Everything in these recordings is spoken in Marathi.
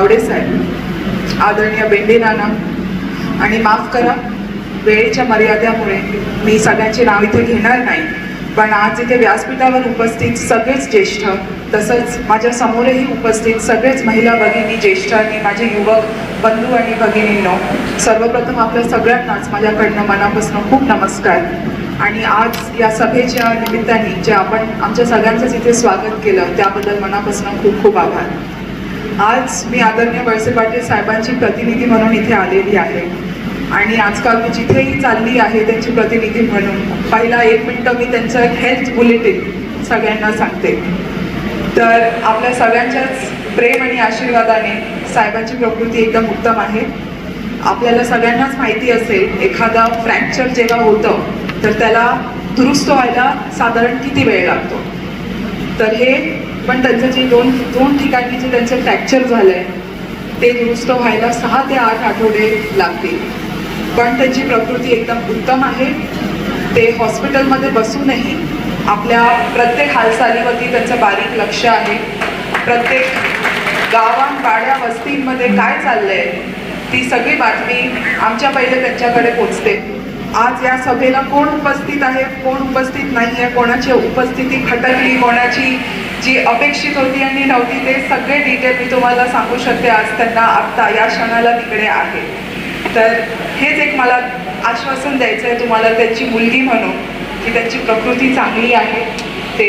गावडे साहेब आदरणीय बेंडे नाना आणि माफ करा वेळेच्या मर्यादेमुळे मी सगळ्यांची नाव इथे घेणार नाही पण आज इथे व्यासपीठावर उपस्थित सगळेच ज्येष्ठ तसंच माझ्या समोरही उपस्थित सगळेच महिला भगिनी ज्येष्ठांनी माझे युवक बंधू आणि भगिनींनो सर्वप्रथम आपल्या सगळ्यांनाच माझ्याकडनं मनापासून खूप नमस्कार. आणि आज या सभेच्या निमित्ताने जे आपण आमच्या सगळ्यांचंच इथे स्वागत केलं त्याबद्दल मनापासून खूप खूप आभार. आज मी आदरणीय वळसे पाटील साहेबांची प्रतिनिधी म्हणून इथे आलेली आहे. आणि आजकाल मी जिथेही चालली आहे त्यांची प्रतिनिधी म्हणून. पहिला एक मिनटं मी त्यांचं एक हेल्थ बुलेटिन सगळ्यांना सांगते. तर आपल्या सगळ्यांच्याच प्रेम आणि आशीर्वादाने साहेबांची प्रकृती एकदम उत्तम आहे. आपल्याला सगळ्यांनाच माहिती असेल एखादा फ्रॅक्चर जेव्हा होतं तर त्याला दुरुस्त व्हायला साधारण किती वेळ लागतो? तर हे पण त्यांचं जे दोन दोन ठिकाणी जे त्यांचं फ्रॅक्चर झालं आहे ते दुरुस्त व्हायला सहा ते आठ आठवडे लागतील. पण त्यांची प्रकृती एकदम उत्तम आहे. ते हॉस्पिटलमध्ये बसूनही आपल्या प्रत्येक हालचालीवरती त्यांचं बारीक लक्ष आहे. प्रत्येक गावां वाड्या वस्तींमध्ये काय चाललंय ती सगळी बातमी आमच्या पहिले त्यांच्याकडे पोचते. आज या सभेला कोण उपस्थित आहे कोण उपस्थित नाही आहे कोणाची उपस्थिती खटकली कोणाची जी अपेक्षित होती आणि नव्हती ते सगळे डिटेल मी तुम्हाला सांगू शकते आज त्यांना आत्ता या क्षणाला तिकडे आहे. तर हेच एक मला आश्वासन द्यायचं आहे तुम्हाला त्यांची मुलगी म्हणून की त्यांची प्रकृती चांगली आहे ते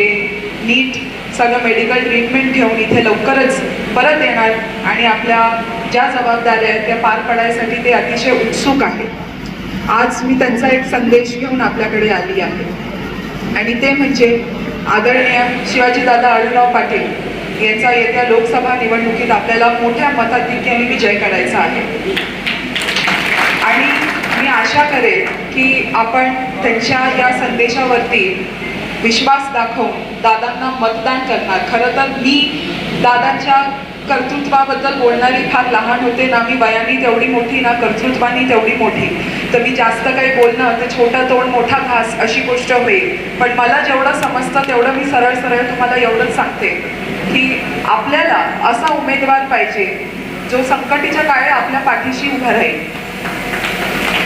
नीट सगळं मेडिकल ट्रीटमेंट घेऊन इथे लवकरच परत येणार आणि आपल्या ज्या जबाबदाऱ्या आहेत त्या पार पाडायसाठी ते अतिशय उत्सुक आहे आज मी त्यांचा एक संदेश घेऊन आपल्याकडे आली आहे. आणि ते म्हणजे आदरणीय शिवाजीदादा आढळराव पाटील यांचा येत्या लोकसभा निवडणुकीत आपल्याला मोठ्या मताधिक्याने विजय करायचा आहे. आणि मी आशा करेन की आपण त्यांच्या या संदेशावरती विश्वास दाखवून दादांना मतदान करणार. खरं तर मी दादांच्या कर्तृत्वाबद्दल बोलणारी फार लहान होते ना मी वयाने तेवढी मोठी ना कर्तृत्वानी तेवढी मोठी. तर मी जास्त काही बोलणं ते छोटं तोंड मोठा घास अशी गोष्ट होईल. पण मला जेवढं समजतं तेवढं मी सरळ सरळ तुम्हाला एवढंच सांगते की आपल्याला असा उमेदवार पाहिजे जो संकटीच्या काळे आपल्या पाठीशी उभा राहील.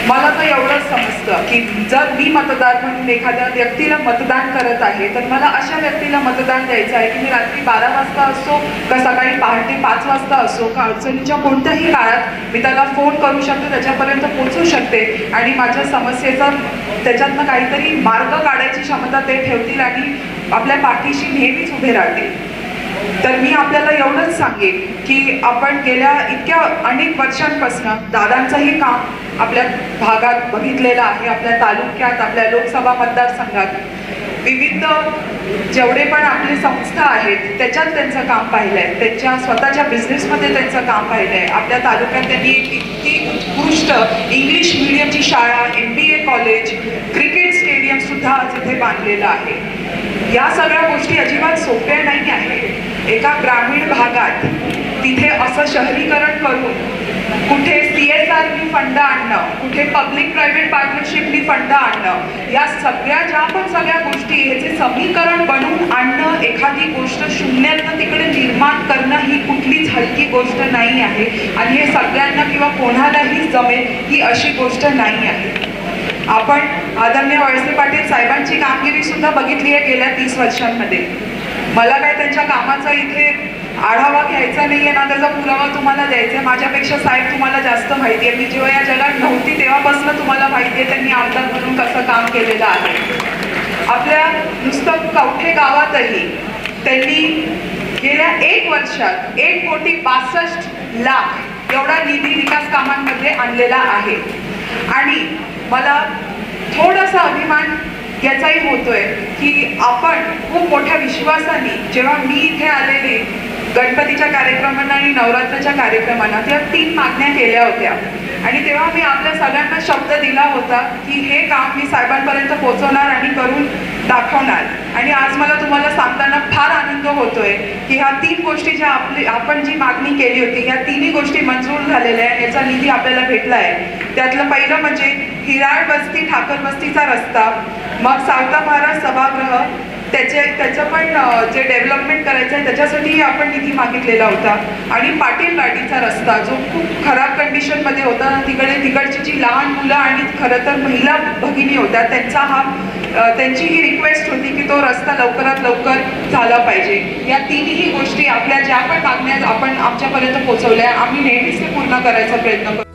मला तर एवढंच समजतं की जर मी मतदार म्हणून एखाद्या व्यक्तीला मतदान करत आहे तर मला अशा व्यक्तीला मतदान द्यायचं आहे की मी रात्री बारा वाजता असो का सकाळी पहाटे पाच वाजता असो का अडचणीच्या कोणत्याही काळात मी त्याला फोन करू शकते त्याच्यापर्यंत पोचू शकते आणि माझ्या समस्येचा त्याच्यातनं काहीतरी मार्ग काढायची क्षमता ते ठेवतील आणि आपल्या पाठीशी नेहमीच उभे राहतील. तर मी आपल्याला एवढंच सांगेन की आपण गेल्या इतक्या अनेक वर्षांपासून दादांचंही काम आपल्या भागात बघितलेलं आहे आपल्या तालुक्यात आपल्या लोकसभा मतदारसंघात. विविध जेवढे पण आपली संस्था आहेत त्याच्यात त्यांचं काम पाहिलं आहे त्यांच्या स्वतःच्या बिझनेसमध्ये त्यांचं काम पाहिलं आहे आपल्या तालुक्यात त्यांनी एक इतकी उत्कृष्ट इंग्लिश मिडियमची शाळा M B A college cricket stadium सुद्धा आज बांधलेलं आहे. या सगळ्या गोष्टी अजिबात सोप्या नाही आहे एका ग्रामीण भागात तिथे असं शहरीकरण करून कुठे सी एस आरनी फंड आणणं कुठे पब्लिक प्रायव्हेट पार्टनरशिपनी फंड आणणं या सगळ्या ज्या पण सगळ्या गोष्टी ह्याचे समीकरण बनवून आणणं एखादी गोष्ट शून्यातनं तिकडे निर्माण करणं ही कुठलीच हलकी गोष्ट नाही आहे. आणि हे सगळ्यांना किंवा कोणालाही जमेल ही अशी गोष्ट नाही आहे. आपण आदरणीय वळसे पाटील साहेबांची कामगिरी सुद्धा बघितली आहे गेल्या तीस वर्षांमध्ये. मला काय त्यांच्या कामाचा इथे आढावा घ्यायचा नाही आहे ना त्याचा पुरावा तुम्हाला द्यायचा आहे. माझ्यापेक्षा साहेब तुम्हाला जास्त माहिती आहे मी जेव्हा या जगात नव्हती तेव्हापासून तुम्हाला माहिती आहे त्यांनी आमदार म्हणून कसं काम केलेलं आहे. आपल्या नुसतं कवठे गावातही त्यांनी गेल्या एक वर्षात एक कोटी बासष्ट लाख एवढा निधी विकास कामांमध्ये आणलेला आहे. आणि मला थोडासा अभिमान याचाही होतोय की आपण खूप मोठ्या विश्वासाने जेव्हा मी इथे आलेले गणपतीच्या कार्यक्रमांना आणि नवरात्राच्या कार्यक्रमांना तेव्हा तीन मागण्या केल्या होत्या. आणि तेव्हा मी आपल्या सगळ्यांना शब्द दिला होता की हे काम मी साहेबांपर्यंत पोहोचवणार आणि करून दाखवणार. आणि आज मला तुम्हाला सांगताना फार आनंद होतोय की ह्या तीन गोष्टी ज्या आपली आपण जी मागणी केली होती ह्या तिन्ही गोष्टी मंजूर झालेल्या आहेत याचा निधी आपल्याला भेटला आहे त्यातलं पहिलं म्हणजे हिराळ बस्ती ठाकर बस्तीचा रस्ता मग सावता महाराज सभागृह त्याचे त्याचं पण जे डेव्हलपमेंट करायचं आहे त्याच्यासाठी आपण निधी मागितलेला होता. आणि पाटील गाडीचा रस्ता जो खूप खराब कंडिशनमध्ये होता तिकडे तिकडची जी लहान मुलं आणि खरं तर महिला भगिनी होत्या त्यांचा हा त्यांची ही रिक्वेस्ट होती की तो रस्ता लवकरात लवकर झाला पाहिजे. या तीनही गोष्टी आपल्या ज्या पण मागण्या आपण आमच्यापर्यंत पोहोचवल्या आम्ही नेहमीच ते पूर्ण करायचा प्रयत्न करतो.